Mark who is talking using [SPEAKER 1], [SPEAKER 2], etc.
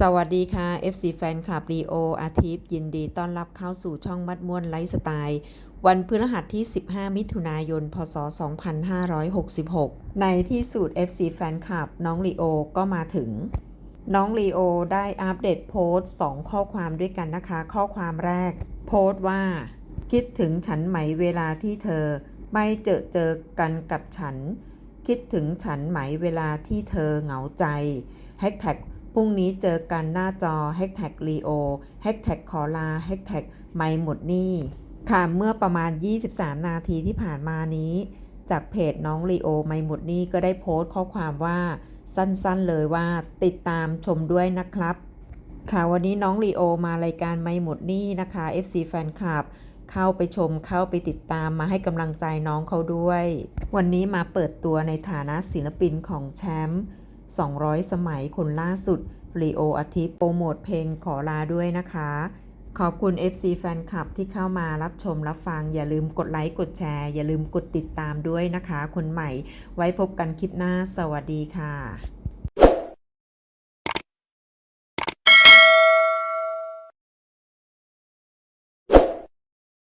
[SPEAKER 1] สวัสดีค่ะ FC แฟนคลับรีโออาทิตย์ยินดีต้อนรับเข้าสู่ช่องมัดม่วนไลฟ์สไตล์ วันพฤหัสที่ 15 มิถุนายน พศ 2566 ในที่สุด FC แฟนคลับน้องลีโอก็มาถึง น้องลีโอได้อัปเดตโพสต์ 2 ข้อความด้วยกันนะคะ ข้อความแรก โพสต์ว่า คิดถึงฉันไหมเวลาที่เธอ ไม่เจอเจอกันกับฉัน คิดถึงฉันไหมเวลาที่เธอเหงาใจแฮชแท็ก พรุ่งนี้เจอกันหน้าจอแฮชแท็กลีโอแฮชแท็กขอลาแฮชแท็กไม่หมดหนี่ค่ะเมื่อประมาณ 23 นาทีที่ผ่านมานี้ จากเพจน้องลีโอไม่หมดหนี่ก็ได้โพสต์ข้อความว่า สั้นๆเลยว่าติดตามชมด้วยนะครับ ค่ะวันนี้น้องลีโอมารายการไม่หมดหนี่นะคะ FC แฟนคลับเข้าไปชมเข้าไปติดตามมาให้กำลังใจน้องเขาด้วย วันนี้มาเปิดตัวในฐานะศิลปินของแชมป์ 200 สมัยคนล่าสุดลีโออาทิตย์โปรโมทเพลงขอลาด้วยนะคะ ขอบคุณ FC แฟนคลับที่เข้ามารับชมรับฟัง อย่าลืมกดไลค์กดแชร์ อย่าลืมกดติดตามด้วยนะคะ คนใหม่ไว้พบกันคลิปหน้าสวัสดีค่ะ